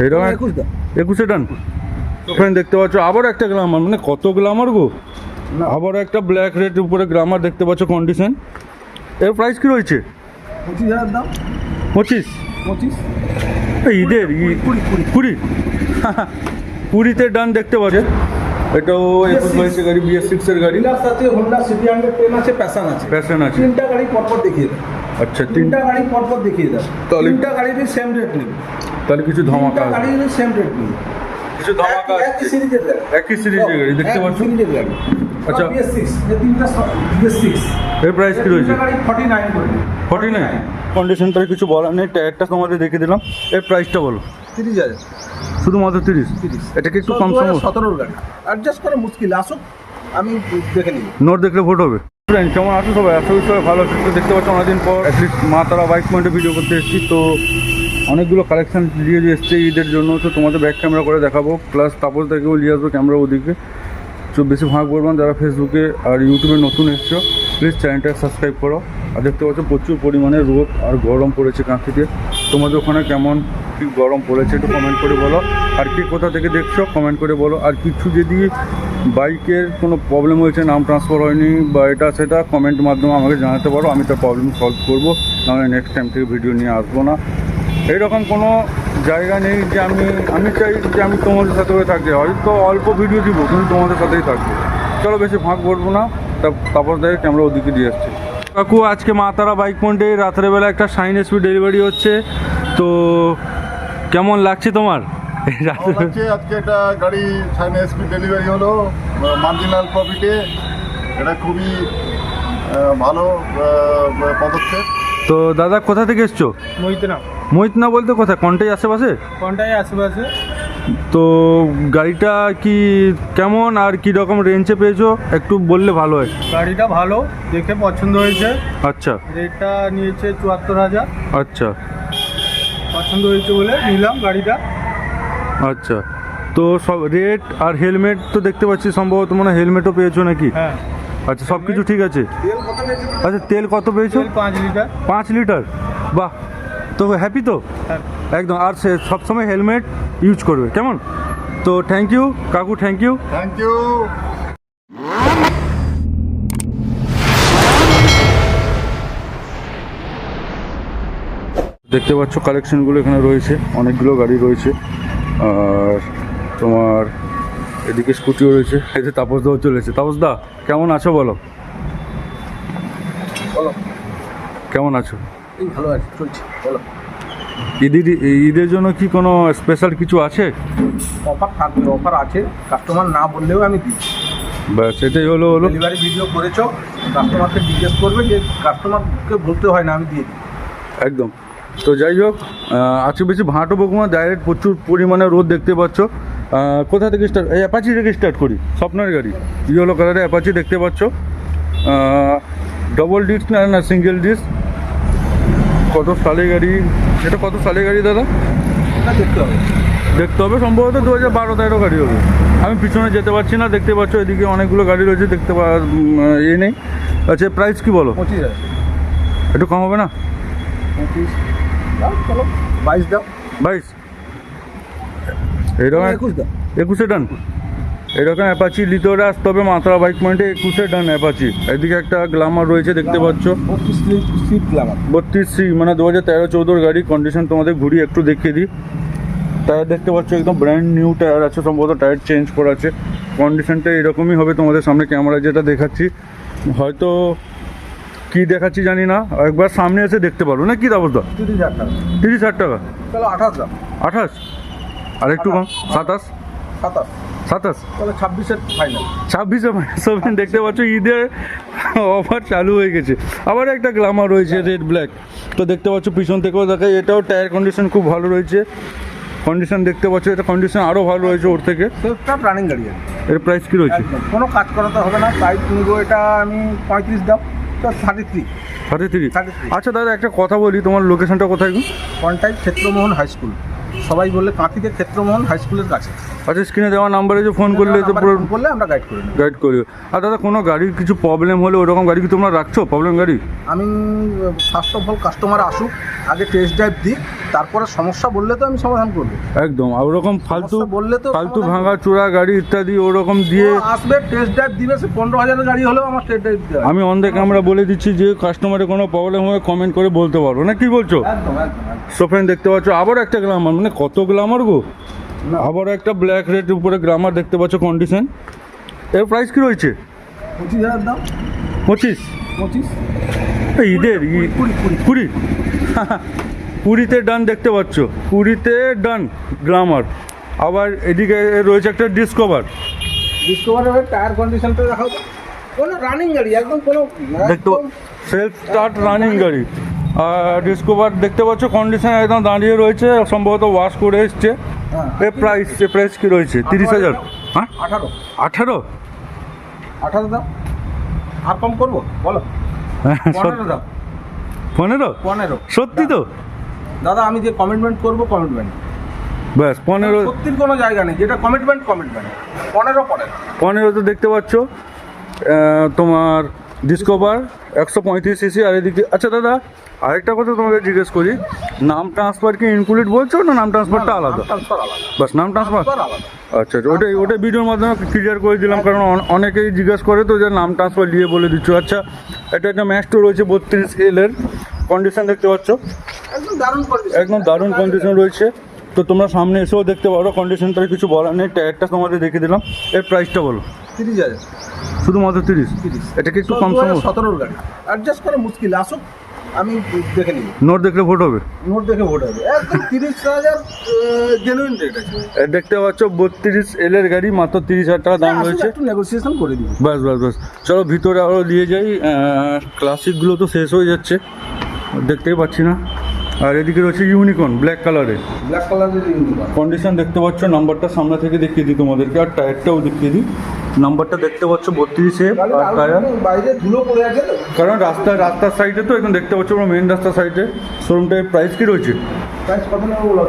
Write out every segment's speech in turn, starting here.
এইরকম একুশ ডান। ওখানে দেখতে পাচ্ছ আবার একটা গ্লামার মানে কত গ্লামার গো। আবার একটা ব্ল্যাক রেড উপরে গ্লামার দেখতে পাচ্ছ কন্ডিশন এর প্রাইস কি রয়েছে? পঁচিশ হাজার দাম। পঁচিশ। পঁচিশ। ঈদের কুড়ি কুড়ি কুড়ি। কুড়িতে ডান দেখতে পাচ্ছে। এটাও একুশ বাইশের গাড়ি বিএস সিক্সের গাড়ি। আছে হোন্ডা সিটি হান্ড্রেড টেন আছে প্যাশন আছে। প্যাশন আছে। তিনটা গাড়ি পরপর দেখিয়ে দেয় আচ্ছা তিন তিনটা গাড়ি পরপর দেখিয়ে দেয় তাহলে- তিনটা গাড়িরই সেম রেট নেবে। তাহলে কিছু ধামাকা। গাড়িরই সেম রেট নেবে। কিছু ধামাকা। একই সিরিজের গাড়ি। একই সিরিজের গাড়ি দেখতে একই পাচ্ছ? সিরিজের গাড়ি। আচ্ছা। আচ্ছা বিএস সিক্স এই তিনটা এর প্রাইস কি রয়েছে? গাড়ি ফর্টি নাইন করে ফর্টি নাইন কন্ডিশনটার কিছু বলার নেই টায়ারটা তোমাদের দেখে দিলাম। এর প্রাইসটা বলো। তিরিশ হাজার। শুধুমাত্র তিরিশ? তিরিশ। এটাকে একটু কম সম সতেরোর গাড়ি। অ্যাডজাস্ট করা মুশকিল। আসুক আমি দেখে নিই নোট দেখলে ভোট হবে। ফ্রেন্ড কেমন আছো সবাই? আশা করি সবাই ভালো আছে। দেখতে পাচ্ছ অনেকদিন পর অ্যাটলিস্ট মা তারা বাইক পয়েন্টে ভিডিও করতে এসেছি। তো অনেকগুলো কালেকশান দিয়ে এসছে ঈদের জন্য। তো তোমাদের ব্যাক ক্যামেরা করে দেখাবো। প্লাস তাপস থেকেও নিয়ে আসব ক্যামেরা ওদিকে। তো বেশি ভাগ করবেন যারা ফেসবুকে আর ইউটিউবে নতুন এসছো প্লিজ চ্যানেলটা সাবস্ক্রাইব করো। আর দেখতে পাচ্ছ প্রচুর পরিমাণে রোদ আর গরম পড়েছে কাঁথিতে। তোমাদের ওখানে কেমন কী গরম পড়েছে একটু কমেন্ট করে বলো। আর কি কোথা থেকে দেখছ কমেন্ট করে বলো। আর কিছু যদি বাইকের কোনো প্রবলেম হয়েছে, নাম ট্রান্সফার হয়নি, বা এটা সেটা কমেন্ট মাধ্যমে আমাকে জানাতে পারো, আমি তার প্রবলেম সলভ করব, নাহলে নেক্সট টাইম থেকে ভিডিও নিয়ে আসব না। এইরকম কোনো জায়গা নেই যে আমি আমি চাই যে আমি তোমাদের সাথে হয়ে থাকতে, হয়তো অল্প ভিডিও দিব, কিন্তু তোমাদের সাথেই থাকব। চলো বেশি ফাঁক করব না তারপর দেখে ক্যামেরা ওদিকে দিয়ে আসছি। কাকু, আজকে মা তারা বাইক পয়েন্টে রাত্রেবেলা একটা সাইন এসপি ডেলিভারি হচ্ছে, তো কেমন লাগছে তোমার? আজকে একটা গাড়ি সাইন এসপি ডেলিভারি হলো মার্জিনাল প্রফিটে এটা খুবই ভালো পদক্ষেপ। তো দাদা কোথা থেকে এসছো? মহিতনা মহিতনা বলতে কোথায়? কন্টাই আশেপাশে? কোনটাই আশেপাশে। তো গাড়িটা কি কেমন আর কি রকম রেঞ্জে পেয়েছ? একটু বললে ভালো হয়। গাড়িটা ভালো দেখে পছন্দ হয়েছে। আচ্ছা। রেটটা নিয়েছে চুয়াত্তর হাজার। আচ্ছা। পছন্দ হয়েছে বলে নিলাম গাড়িটা। আচ্ছা। তো সব রেট আর হেলমেট তো দেখতে পাচ্ছি সম্ভবত মনে হয় হেলমেটও পেয়েছ নাকি? হ্যাঁ। আচ্ছা সব কিছু ঠিক আছে? আচ্ছা তেল কত পেয়েছ? পাঁচ লিটার। পাঁচ লিটার? বাহ তো হ্যাপি তো? হ্যাঁ। একদম আর সে সবসময় হেলমেট ইউজ করবে কেমন? তো থ্যাংক ইউ কাকু থ্যাংক ইউ থ্যাংক ইউ দেখতে পাচ্ছ কালেকশনগুলো এখানে রয়েছে অনেকগুলো গাড়ি রয়েছে। আর তোমার এদিকে স্কুটিও রয়েছে এই যে তাপসদাও চলেছে তাপসদা কেমন আছো বলো? বলো। কেমন আছো? এই ভালো আছে চলছে বলো। ঈদের ঈদের জন্য কি কোনো স্পেশাল কিছু আছে? অফার থাকবে অফার আছে। কাস্টমার না বললেও আমি দিই। ব্যাস এটাই হলো হলো। ডেলিভারি ভিডিও করেছ কাস্টমারকে জিজ্ঞেস করবে যে কাস্টমারকে বলতে হয় না আমি দিয়ে দিই। একদম। তো যাই হোক আজকে বেশি ভাঁটো বকুমা ডাইরেক্ট প্রচুর পরিমাণে রোদ দেখতে পাচ্ছ। কোথা থেকে স্টার্ট এই অ্যাপাচি থেকে স্টার্ট করি স্বপ্নের গাড়ি ইয়েলো কালারের অ্যাপাচি দেখতে পাচ্ছ। ডবল ডিস্ক না না সিঙ্গেল ডিস্ক কত সালে গাড়ি এটা কত সালে গাড়ি দাদা? দেখতে হবে। দেখতে হবে সম্ভবত দু হাজার বারো তেরো গাড়ি হবে। আমি পিছনে যেতে পারছি না দেখতে পাচ্ছ এদিকে অনেকগুলো গাড়ি রয়েছে দেখতে পা ইয়ে নেই। আচ্ছা প্রাইস কি বলো? একটু কম হবে না? পঁচিশ। দাও চলো। বাইশ দাও। বাইশ। একুশ দাও। একুশে ডান এরকম অ্যাপাচি লিটোরে আসতে হবে মাত্রা বাইক পয়েন্টে একুশে ডান অ্যাপাচি এদিকে একটা গ্লামার রয়েছে দেখতে পাচ্ছ। বত্রিশ সি মানে দু হাজার তেরো চৌদ্দোর গাড়ি। কন্ডিশন তোমাদের ঘুরিয়ে একটু দেখিয়ে দিই। টায়ার দেখতে পাচ্ছ একদম ব্র্যান্ড নিউ টায়ার আছে সম্ভবত টায়ার চেঞ্জ করা আছে। কন্ডিশনটা এরকমই হবে তোমাদের সামনে ক্যামেরা যেটা দেখাচ্ছি। হয়তো কি দেখাচ্ছি জানি না। একবার সামনে এসে দেখতে পারো। না কি অবস্থা তিরিশ হাজার টাকা তিরিশ হাজার টাকা। আঠাশ? আঠাশ আর একটু কম। সাতাশ? সাতাশ। সাতাশ তাহলে ছাব্বিশের ফাইনাল ছাব্বিশে দেখতে পাচ্ছ, ঈদের অফার চালু হয়ে গেছে। আবার একটা রয়েছে রেড ব্ল্যাক তো দেখতে পিছন থেকেও এটাও টায়ার কন্ডিশন খুব ভালো রয়েছে। দেখতে পাচ্ছ, এটা কন্ডিশন আরও ভালো রয়েছে ওর থেকে। এর প্রাইস কী রয়েছে? কোনো কাজ করাতে হবে না। এটা আমি পঁয়ত্রিশ তো থার্টি থ্রি থার্টি থ্রি 33 আচ্ছা দাদা একটা কথা বলি তোমার লোকেশনটা কোথায় contact Contai Kshetramohan high school সবাই বললে কাঁথিতে ক্ষেত্রমোহন হাই স্কুলের কাছে। আচ্ছা স্ক্রিনে দেওয়া নাম্বারে যে ফোন করলে তো পুরো ফোন করলে আমরা গাইড করি গাইড করি আর দাদা কোনো গাড়ির কিছু প্রবলেম হলে ওরকম গাড়ি কি তোমরা রাখছো? প্রবলেম গাড়ি? আমি ফার্স্ট অফ অল কাস্টমার আসুক আগে টেস্ট ড্রাইভ দিক তারপরে সমস্যা বললে তো আমি সমাধান করব। একদম আর ওরকম ফালতু বললে তো ফালতু ভাঙা চোরা গাড়ি ইত্যাদি ওরকম দিয়ে আসবে টেস্ট ড্রাইভ দিবে সে পনেরো হাজারের গাড়ি হলেও আমার টেস্ট ড্রাইভ দিতে আমি অন দ্য ক্যামেরা বলে দিচ্ছি যে কাস্টমারের কোনো প্রবলেম হয়ে কমেন্ট করে বলতে পারব। না কি বলছো? একদম একদম একদম। সোফেন দেখতে পাচ্ছ আবার একটা গ্লামার মানে কত গ্লামার গো। আবার একটা ব্ল্যাক রেড উপরে গ্রামার দেখতে পাচ্ছ কন্ডিশন এর প্রাইস কি রয়েছে? পঁচিশ হাজার দাম। পঁচিশ? পঁচিশ। ঈদের কুড়ি কুড়ি কুড়ি। কুড়িতে ডান দেখতে পাচ্ছ। কুড়িতে ডান গ্লামার আবার এদিকে রয়েছে একটা ডিসকভার ডিসকভারের টায়ার কন্ডিশনটা দেখাও কোনো রানিং গাড়ি একদম কোনো দেখতে সেলফ স্টার্ট রানিং গাড়ি। আর ডিসকভার দেখতে পাচ্ছ কন্ডিশন একদম দাঁড়িয়ে রয়েছে সম্ভবত ওয়াশ করে এসছে। হ্যাঁ। এ প্রাইস এ প্রাইস কি রয়েছে? তিরিশ হাজার। হ্যাঁ? আঠারো। আঠারো? আঠারো দাম আর কম করব? বলো। পনেরো দাম পনেরো? পনেরো। সত্যি তো? দাদা আমি যে কমিটমেন্ট করব কমিটমেন্ট ব্যাস পনেরো সত্যির কোনো জায়গা নেই। যেটা কমিটমেন্ট কমিটমেন্ট পনেরো পনেরো পনেরো তো দেখতে পাচ্ছ তোমার ডিসকভার একশো পঁয়ত্রিশ সিসি আর এদিকে আচ্ছা দাদা আরেকটা কথা তোমাকে জিজ্ঞেস করি নাম ট্রান্সফার কি ইনক্লুড বলছো না নাম ট্রান্সফারটা আলাদা? বাস নাম ট্রান্সফার আচ্ছা আচ্ছা ওটাই ওটা ভিডিওর মাধ্যমে ক্লিয়ার করে দিলাম কারণ অনেকেই জিজ্ঞেস করে তো যে নাম ট্রান্সফার দিয়ে বলে দিচ্ছ। আচ্ছা এটা একটা ম্যাস্টো রয়েছে বত্রিশ এলের কন্ডিশন দেখতে পাচ্ছ? একদম দারুণ কন্ডিশন একদম দারুণ কন্ডিশন রয়েছে। তো তোমরা সামনে এসেও দেখতে পারো কন্ডিশনটার কিছু বলার নেই। টায়ারটা তোমাদের দেখে দিলাম। এর প্রাইসটা বলো। তিরিশ হাজার। শুধুমাত্র তিরিশ? তিরিশ। এটাকে একটু কম সতেরোর গাড়ি। অ্যাডজাস্ট করে মুশকিল। আসুক আমি দেখে নিব। নোট দেখলে ভোট হবে? নোট দেখে ভোট হবে। একদম তিরিশ হাজার জেনুইন রেট আছে। দেখতে পাচ্ছ বত্রিশ এলের গাড়ি মাত্র তিরিশ হাজার টাকা দাম রয়েছে। একটু নেগোসিয়েশন করে দিব। বাস বাস বাস চলো ভিতরে আরও নিয়ে যাই। ক্লাসিকগুলো তো শেষ হয়ে যাচ্ছে। দেখতেই পাচ্ছি না। আর এদিকে রয়েছে ইউনিকর্ন ব্ল্যাক কালারে ব্ল্যাক কালারের ইউনিকর্ন কন্ডিশন দেখতে পাচ্ছ নাম্বারটা সামনে থেকে দেখিয়ে দিই তোমাদেরকে আর টায়ারটাও দেখিয়ে দিই। নাম্বারটা দেখতে পাচ্ছ বত্রিশে বাইরে ধুলো পড়ে আছে কারণ রাস্তা রাস্তার সাইডে তো এখন দেখতে পাচ্ছ পুরো মেন রাস্তার সাইডে শোরুমটার প্রাইস কি রয়েছে? প্রাইস কত নেব বলো?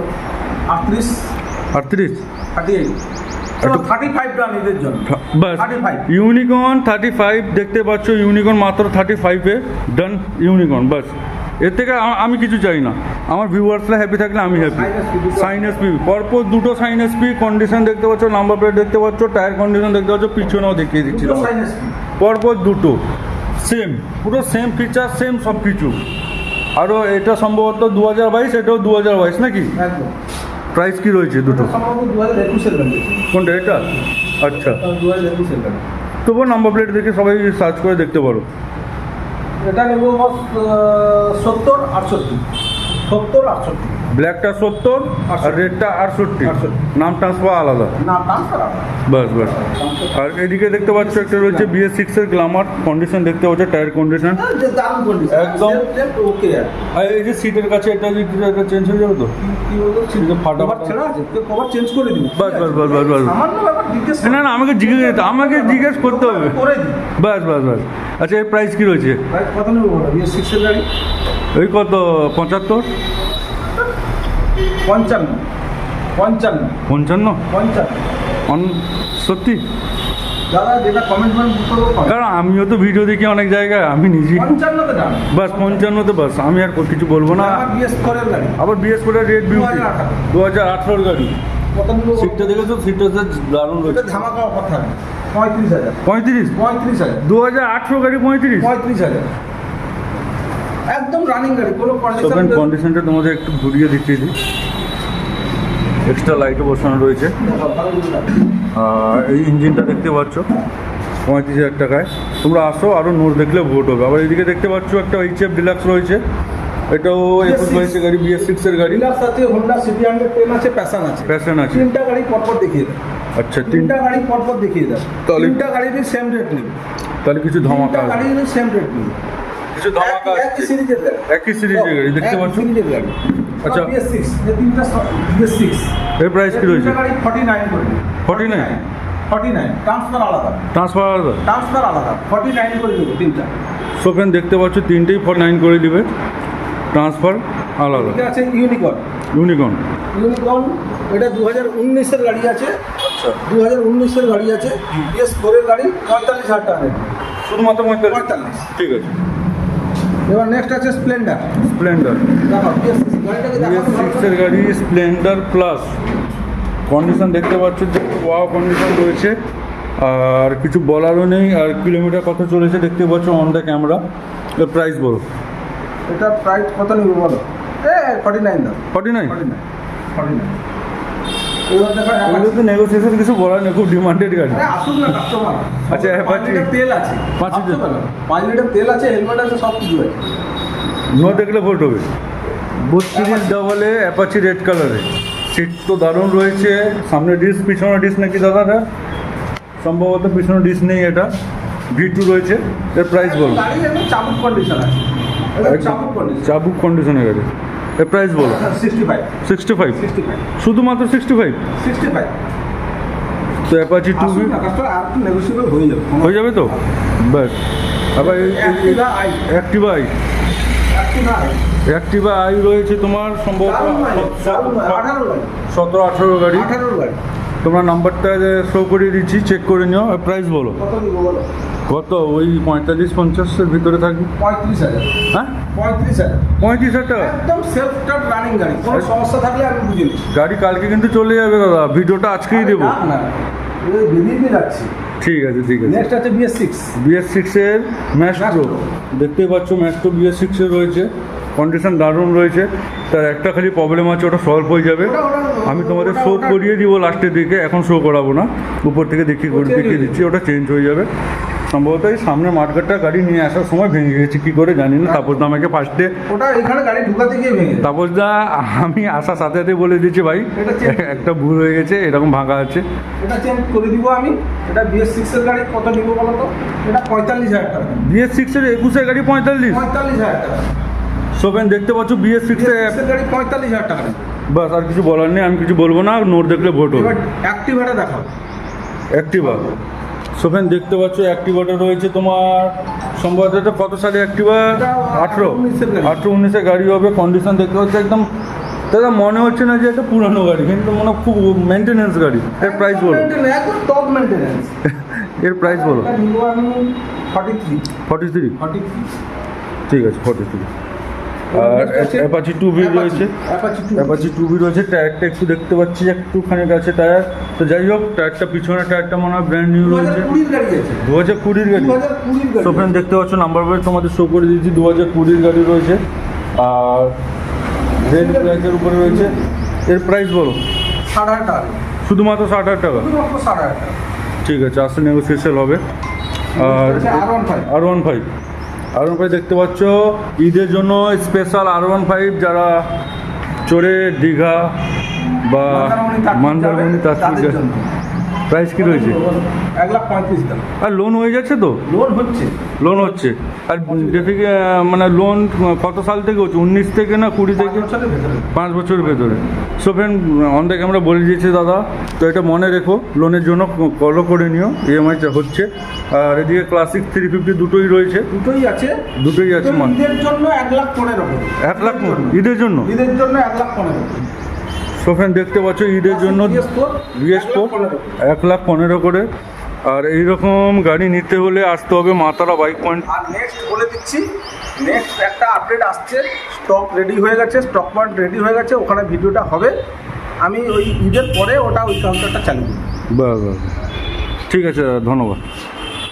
আটত্রিশ। আটত্রিশ? Thirty eight Unicorn thirty five দেখতে পাচ্ছ ইউনিকর্ন মাত্র থার্টি ফাইভে ডান ইউনিকর্ন বাস। এর থেকে আমি কিছু চাই না। আমার ভিউয়ার্সরা হ্যাপি থাকলে আমি হ্যাপি। সাইন এসপি পরপর দুটো সাইন এসপি কন্ডিশন দেখতে পাচ্ছ নাম্বার প্লেট দেখতে পাচ্ছ টায়ার কন্ডিশন দেখতে পাচ্ছ পিছনেও দেখিয়ে দিচ্ছি পরপর দুটো। সেম পুরো সেম ফিচার সেম সব কিছু আরও এটা সম্ভবত দু হাজার বাইশ এটাও দু হাজার বাইশ নাকি? প্রাইস কি রয়েছে দুটো? কোনটা এটা? আচ্ছা। তবুও নাম্বার প্লেট দেখে সবাই সার্চ করে দেখতে পারো। এটা নেব সত্তর আটষট্টি। সত্তর আটষট্টি। ব্ল্যাকটা সত্তর আর রেডটা আটষট্টি। নাম ট্রান্সফার আলাদা। বাস বাস। আর এদিকে দেখতে পাচ্ছ একটা রয়েছে বিএস সিক্সের গ্লামার কন্ডিশন দেখতে পাচ্ছ টায়ার কন্ডিশন যে দারুণ কন্ডিশন একদম। ওকে আর। এই যে সিটের কাছে এটা চেঞ্জ হয়ে যাবে তো? ফাটা চেঞ্জ করে দিবি। বাস বাস বাস বাস বাস। না না আমাকে জিজ্ঞেস আমাকে জিজ্ঞেস করতে হবে। বাস বাস বাস। আচ্ছা এর প্রাইস কি রয়েছে? কত নেব গাড়ি? ওই কত? পঁচাত্তর? পঞ্চান্ন। পঞ্চান্ন। পঞ্চান্ন? পঞ্চান্ন। সত্যি? দাদা যেটা কারণ আমিও তো ভিডিও দেখি অনেক জায়গায় আমি পঞ্চান্নতে দাম বাস পঞ্চান্নতে বাস আমি আর কিছু বলব না। আবার বিএস করে রেড বিউটি দু হাজার আঠারোর গাড়ি। সিটটা দেখেছ? সিটটা দারুণ রয়েছে। ধামাকা অফার থাকবে। পঁয়ত্রিশ হাজার। পঁয়ত্রিশ? পঁয়ত্রিশ হাজার। দু হাজার আঠেরো গাড়ি পঁয়ত্রিশ? পঁয়ত্রিশ হাজার। একদম রানিং গাড়ি কোনো কন্ডিশন কন্ডিশনটা তোমাদের একটু ঘুরিয়ে দেখিয়ে দিই। এক্সট্রা লাইটও বসানো রয়েছে। আর এই ইঞ্জিনটা দেখতে পাচ্ছ পঁয়ত্রিশ হাজার টাকায়। তোমরা আসো আরও নোট দেখলে ভোট হবে। আবার এদিকে দেখতে পাচ্ছ একটা এইচ এফ ডিলাক্স রয়েছে। এটাও একুশ বাইশের গাড়ি বিএস সিক্সের গাড়ি। ডিলাক্স আছে হোন্ডা সিটি হান্ড্রেড টেন আছে প্যাশন আছে। প্যাশন আছে। তিনটা গাড়ি পরপর দেখিয়ে দেয় আচ্ছা তিন তিনটা গাড়ি পরপর দেখিয়ে দেয় তাহলে- তিনটা গাড়িরই সেম রেট নেবে। তাহলে কিছু ধামাকা আছে। সেম রেট নেবে। কিছু ধামাকা আছে। গাড়ি। একই সিরিজের গাড়ি দেখতে পাচ্ছ? সিরিজের গাড়ি। আচ্ছা। বিএস সিক্স এই তিনটা বিএস সিক্স এর প্রাইস কি রয়েছে? ফর্টি নাইন করে। 49? ফর্টি নাইন ট্রান্সফার আলাদা। ট্রান্সফার আলাদা? ট্রান্সফার আলাদা ফর্টি নাইন করে দেবো তিনটা। সোফেন দেখতে পাচ্ছ তিনটেই ফর নাইন করে দিবে। ট্রান্সফার আলাদা। ঠিক আছে ইউনিকর্ন ইউনিকর্ন ইউনিকর্ন এটা দু হাজার উনিশের গাড়ি আছে। আচ্ছা। দু হাজার উনিশের গাড়ি আছে। বিএস ফোরের গাড়ি পঁয়তাল্লিশ হাজার টাকা শুধুমাত্র পঁয়তাল্লিশ। ঠিক আছে। এবার নেক্সট আছে স্প্লেন্ডার স্প্লেন্ডার সিক্সের গাড়ি স্প্লেন্ডার প্লাস কন্ডিশন দেখতে পাচ্ছ যে ওয়াও কন্ডিশন রয়েছে। আর কিছু বলারও নেই আর কিলোমিটার কত চলেছে দেখতে পাচ্ছ অন দ্য ক্যামেরা এর প্রাইস বলো। এটা প্রাইস কত নিবে বলো? এ ফর্টি নাইন দাও। Forty nine forty nine forty nine এগুলো তো নেগোসিয়েশন কিছু বলার নেই খুব ডিমান্ডেড গাড়ি। না কাস্টমার আচ্ছা, পাঁচ লিটার তেল আছে। পাঁচ লিটার। পাঁচ লিটার তেল আছে হেলমেট আছে সব কিছু আছে। নো দেখলে ভোট হবে। বত্রিশ ডাবলে অ্যাপাচি রেড কালারে সিট তো দারুণ রয়েছে। সামনে ডিস পিছনে ডিস নাকি দাদাটা সম্ভবত পিছনে ডিস নেই এটা। ভি টু রয়েছে এর প্রাইস বলো। গাড়ি একদম চাবুক কন্ডিশন আছে। চাবুক কন্ডিশনের গাড়ি। এর প্রাইস বলো। সিক্সটি ফাইভ শুধুমাত্র সিক্সটি ফাইভ সিক্সটি ফাইভ তো অ্যাপাচি টু হয়ে যাবে। তো? ব্যাস। আবার অ্যাক্টিভা আই অ্যাক্টিভা আই রয়েছে তোমার সম্ভবত গাড়ি, গাড়ি, আঠারো সতেরো আঠেরো গাড়ি। তোমরা নাম্বারটা শো করিয়ে দিচ্ছি চেক করে নিও প্রাইস বলো। কত ওই পঁয়তাল্লিশ পঞ্চাশের ভিতরে থাকবে। পঁয়ত্রিশ হাজার। হ্যাঁ? পঁয়ত্রিশ হাজার। পঁয়ত্রিশ হাজার একদম সেলফ স্টার্ট রানিং গাড়ি। কোনো সমস্যা থাকলে আমি বুঝে নিই গাড়ি কালকে কিন্তু চলে যাবে দাদা। ভিডিওটা আজকেই দেবো। না, ঠিক আছে ঠিক আছে। নেক্সট আছে বিএস সিক্স বিএস সিক্সের ম্যাস্ট্রো দেখতেই পাচ্ছ ম্যাস্ট্রো বিএস সিক্সের রয়েছে। কন্ডিশন দারুণ রয়েছে। তার একটা খালি প্রবলেম আছে ওটা সলভ হয়ে যাবে। আমি তোমাদের শো করিয়ে দিব লাস্টের দিকে এখন শো করাবো না। উপর থেকে দেখিয়ে দেখিয়ে দিচ্ছি ওটা চেঞ্জ হয়ে যাবে। সম্ভবত এই সামনে মার্কেটটা গাড়ি নিয়ে আসার সময় ভেঙে গেছে কী করে জানি না। তাপস দা আমাকে ফার্স্টে ওটা এখানে গাড়ি ঢুকাতে গিয়ে ভেঙে তাপস দা আমি আসার সাথে সাথে বলে দিচ্ছি ভাই একটা ভুল হয়ে গেছে এরকম ভাঙা আছে। এটা চেঞ্জ করে দিব আমি। এটা বিএস সিক্সের গাড়ি কত নিব বলো তো? এটা পঁয়তাল্লিশ হাজার টাকা। বিএস সিক্সের একুশের গাড়ি পঁয়তাল্লিশ। পঁয়তাল্লিশ হাজার টাকা। সোভেন দেখতে পাচ্ছ বিএস সিক্সের গাড়ি পঁয়তাল্লিশ হাজার টাকা। বাস আর কিছু বলার নেই আমি কিছু বলব না নোট দেখলে ভোট হবে। অ্যাক্টিভাটা দেখাও। অ্যাক্টিভা সোফেন দেখতে পাচ্ছ অ্যাক্টিভাটা রয়েছে তোমার সম্ভবত কত সালে অ্যাক্টিভা আঠেরো আঠেরো। উনিশের গাড়ি। হবে কন্ডিশন দেখতে পাচ্ছ একদম দাদা মনে হচ্ছে না যে একটা পুরানো গাড়ি কিন্তু মনে খুব মেনটেনেন্স গাড়ি। এর প্রাইস বলো। টপ মেনটেন্যান্স এর প্রাইস বলো। ফর্টি থ্রি ফর্টি থ্রি ঠিক আছে ফর্টি থ্রি আর অ্যাপাচি টু বি রয়েছে। অ্যাপাচি টু বি রয়েছে। টায়ারটা একটু দেখতে পাচ্ছি একটুখানি কাছে টায়ার তো যাই হোক টায়ারটা পিছনে টায়ারটা মনে হয় ব্র্যান্ড নিউ রয়েছে। দু হাজার কুড়ির গাড়ি তো ফ্রেন্ড দেখতে পাচ্ছ নাম্বার প্লেট তোমাদের শো করে দিয়েছি দু হাজার কুড়ির গাড়ি রয়েছে। আর রেড প্রাইসের উপরে রয়েছে। এর প্রাইস বলো। ষাট হাজার টাকা। শুধুমাত্র ষাট হাজার টাকা? ষাট হাজার টাকা। ঠিক আছে আসলে নেগোসিয়েশন হবে। আর R one five R one five দেখতে পাচ্ছ ঈদের জন্য স্পেশাল আর ওয়ান ফাইভ যারা চড়ে দীঘা বা মন্দারমণি তার প্রাইস কি রয়েছে? এক লাখ পঁয়ত্রিশ আর লোন হয়ে যাচ্ছে তো? লোন হচ্ছে। লোন হচ্ছে। আর মানে লোন কত সাল থেকে হচ্ছে? উনিশ থেকে না কুড়ি থেকে? পাঁচ বছরের ভেতরে। So friend on the camera বলে দিয়েছে দাদা তো এটা মনে রেখো লোনের জন্য কলও করে নিও ইএমআই হচ্ছে। আর এদিকে ক্লাসিক থ্রি ফিফটি দুটোই রয়েছে। দুটোই আছে। দুটোই আছে ঈদের জন্য এক লাখ পনেরো। এক লাখ ঈদের জন্য? ঈদের জন্য এক লাখ পনেরো। সো ফ্রেন্ড দেখতে পাচ্ছ ঈদের জন্য এক লাখ পনেরো করে। আর এইরকম গাড়ি নিতে হলে আসতে হবে মাতারা বাইক পয়েন্ট আর নেক্সট বলে দিচ্ছি নেক্সট একটা আপডেট আসছে স্টক রেডি হয়ে গেছে স্টক পয়েন্ট রেডি হয়ে গেছে ওখানে ভিডিওটা হবে। আমি ওই ঈদের পরে ওটা ওই কাউন্টারটা চালু করব বাহ বাহ। ঠিক আছে দাদা, ধন্যবাদ।